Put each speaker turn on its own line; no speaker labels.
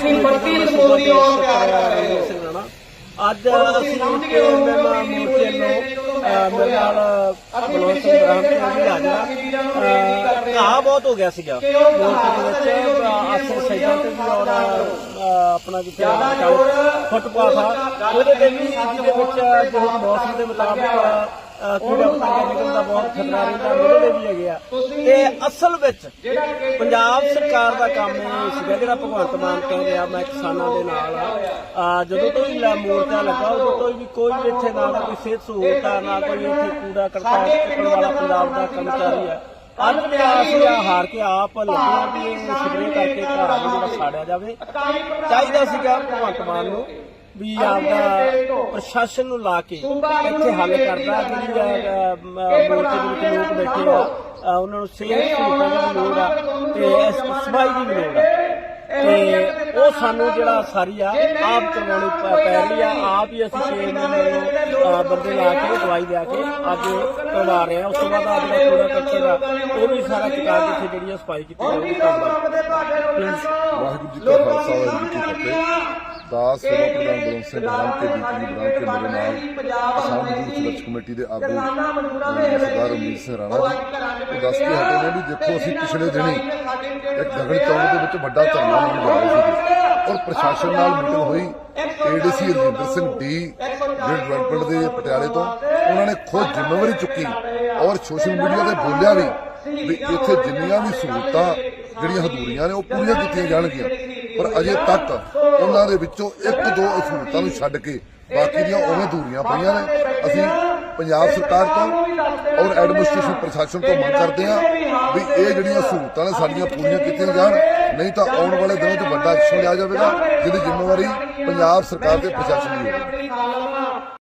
अपनी भक्ति समूह की ओर प्यार कर रहे हो
ਅੱਜ ਅਸੀਂ ਪੀਐਮਐਮ ਮੋਰਚੇ ਨੂੰ ਅਹ, ਮੇਰੇ ਨਾਲ ਬਲਵੰਤ ਸਿੰਘ ਬ੍ਰਹਮ ਜੀ ਹਾਜ਼ਰ ਘਾਹ ਬਹੁਤ ਹੋ ਗਿਆ ਸੀਗਾ ਮੋਰਚੇ ਦੇ ਵਿੱਚ ਅਹ, ਆਸੇ ਸਾਈਡਾਂ ਤੇ ਵੀ ਔਰ ਅਹ, ਆਪਣਾ ਜਿੱਥੇ ਫੁੱਟਪਾਥ ਆ ਉਹਦੇ ਤੇ ਵੀ ਜਿਹਦੇ ਵਿੱਚ ਜੋ ਮੌਸਮ ਦੇ ਮੁਤਾਬਕ ਅਹ, ਕੀੜਾ ਪਤੰਗਾ ਨਿਕਲਣ ਦਾ ਬਹੁਤ ਖਤਰਾ ਰਹਿੰਦਾ ਉਹਦੇ ਵੀ ਹੈਗੇ ਆ। ਤੇ ਅਸਲ ਵਿੱਚ ਪੰਜਾਬ ਸਰਕਾਰ ਦਾ ਕੰਮ ਇਹ ਸੀਗਾ ਜਿਹੜਾ ਭਗਵੰਤ ਮਾਨ ਕਹਿ ਰਿਹਾ ਮੈਂ ਕਿਸਾਨਾਂ ਦੇ ਨਾਲ ਆ ਜਦੋਂ ਤੋਂ ਹੀ ਮੋਰਚਾ ਲੱਗਾ ਉਦੋਂ ਤੋਂ ਹੀ ਕੋਈ ਵੀ ਇੱਥੇ ਨਾ ਕੋਈ ਸਿਹਤ ਸਹੂਲਤ ਨਾ ਕੋਈ ਇੱਥੇ ਕੂੜਾ ਕਰਤਾ ਚੁੱਕਣ ਵਾਲਾ ਪੰਜਾਬ ਦਾ ਕਰਮਚਾਰੀ ਵੀ ਅਸੀਂ ਆ ਹਾਰ ਕੇ ਆਪ ਲੱਗਿਆ ਵੀ ਇਹ ਸਪਰੇ ਕਰਕੇ ਘਰ ਨੂੰ ਸਾੜਿਆ ਜਾਵੇ। ਚਾਹੀਦਾ ਸੀਗਾ ਭਗਵੰਤ ਮਾਨ ਨੂੰ। ਵੀ ਆਪਦਾ ਪ੍ਰਸ਼ਾਸਨ ਨੂੰ ਲਾ ਕੇ ਇੱਥੇ ਹੱਲ ਕਰਦਾ ਜਿਹੜੀ ਮੋਰਚੇ ਦੇ ਵਿੱਚ ਲੋਕ ਬੈਠੇ ਆ ਉਹਨਾਂ ਨੂੰ ਸਿਹਤ ਸਹੂਲਤਾਂ ਦੀ ਲੋੜ ਆ ਤੇ ਇਸ ਸਫ਼ਾਈ ਦੀ ਵੀ ਲੋੜ ਆ। ਤੇ ਉਹ ਸਾਨੂੰ ਜਿਹੜਾ ਸਾਰੀ ਆ ਆਪ ਕਰਵਾਉਣੀ ਪ- ਰਹੀ ਆ ਆਪ ਹੀ ਅਸੀਂ 6 ਮਹੀਨੇ ਨੂੰ ਬੰਦੇ ਲਾ ਕੇ ਦਵਾਈ ਲਿਆ ਕੇ ਅੱਜ ਕਰਵਾ ਰਹੇ ਆ। ਉਸ ਤੋਂ ਬਾਅਦ ਆ ਜਿਹੜਾ ਕੂੜਾ ਕੱਚੇ ਦਾ ਉਹ ਵੀ ਸਾਰਾ ਚੁਕਾ ਕੇ ਇੱਥੇ ਜਿਹੜੀ ਆ ਸਫ਼ਾਈ ਕੀਤੀ ਜਾਊਗੀ ਧੰਨਵਾਦ
ਵਾਹਿਗੁਰੂ ਜੀ ਕਾ ਖਾਲਸਾ ਵਾਹਿਗੁਰੂ ਜੀ ਕੀ ਫਤਿਹ। ਦਾਸ ਸੇਵਾ ਪ੍ਰਧਾਨ ਬਲਵੰਤ ਸਿੰਘ ਬਰਾਮ ਤੇ ਬੀਪੀ ਬਰਾਮ ਕੇ ਮੇਰੇ ਨਾਲ ਮਜ਼ਦੂਰ ਸੰਘਰਸ਼ ਕਮੇਟੀ ਦੇ ਆਗੂ ਸਰਦਾਰ ਰਮਨੀਤ ਸਿੰਘ ਰਾਣਾ ਉਹ ਦੱਸ ਕੇ ਹਟੇ ਨੇ ਵੀ ਦੇਖੋ ਅਸੀਂ ਪਿਛਲੇ ਦਿਨੀ ਇੱਕ ਗਗਨ ਚੌਂਕ ਦੇ ਵਿੱਚ ਵੱਡਾ ਧਰਨਾ ਰਹੇ ਸੀ। ਔਰ ਪ੍ਰਸ਼ਾਸਨ ਨਾਲ ਮੀਟਿੰਗ ਹੋਈ ਏਡੀਸੀ ਰਜਿੰਦਰ ਸਿੰਘ ਡੀ ਜਿਹੜੇ ਡਿਵੈਲਪਮੈਂਟ ਦੇ ਪਟਿਆਲੇ ਤੋਂ। ਉਹਨਾਂ ਨੇ ਖੁਦ ਜ਼ਿੰਮੇਵਾਰੀ ਚੁੱਕੀ ਔਰ ਸੋਸ਼ਲ ਮੀਡੀਆ ਤੇ ਬੋਲਿਆ ਵੀ ਵੀ ਇੱਥੇ ਜਿੰਨੀਆਂ ਵੀ ਸਹੂਲਤਾਂ ਜਿਹੜੀਆਂ ਹਦੂਰੀਆਂ ਨੇ ਉਹ ਪੂਰੀਆਂ ਕੀਤੀਆਂ ਜਾਣਗੀਆਂ। ਪਰ ਅਜੇ ਤੱਕ ਉਹਨਾਂ ਦੇ ਵਿੱਚੋਂ ਇੱਕ ਦੋ ਸਹੂਲਤਾਂ ਨੂੰ ਛੱਡ ਕੇ ਬਾਕੀ ਦੀਆਂ ਉਵੇਂ ਦੂਰੀਆਂ ਪਈਆਂ ਨੇ। ਅਸੀਂ ਪੰਜਾਬ ਸਰਕਾਰ ਤੋਂ ਔਰ ਐਡਮਿਨਿਸਟ੍ਰੇਸ਼ਨ ਪ੍ਰਸ਼ਾਸਨ ਤੋਂ ਮੰਗ ਕਰਦੇ ਹਾਂ ਵੀ ਇਹ ਜਿਹੜੀਆਂ ਸਹੂਲਤਾਂ ਨੇ ਸਾਡੀਆਂ ਪੂਰੀਆਂ ਕੀਤੀਆਂ ਜਾਣ। ਨਹੀਂ ਤਾਂ ਆਉਣ ਵਾਲੇ ਦਿਨਾਂ 'ਚ ਵੱਡਾ ਐਕਸ਼ਨ ਲਿਆ ਜਾਵੇਗਾ, ਜਿਹਦੀ ਜ਼ਿੰਮੇਵਾਰੀ ਪੰਜਾਬ ਸਰਕਾਰ ਤੇ ਪ੍ਰਸ਼ਾਸਨ ਦੀ ਹੋਵੇਗੀ।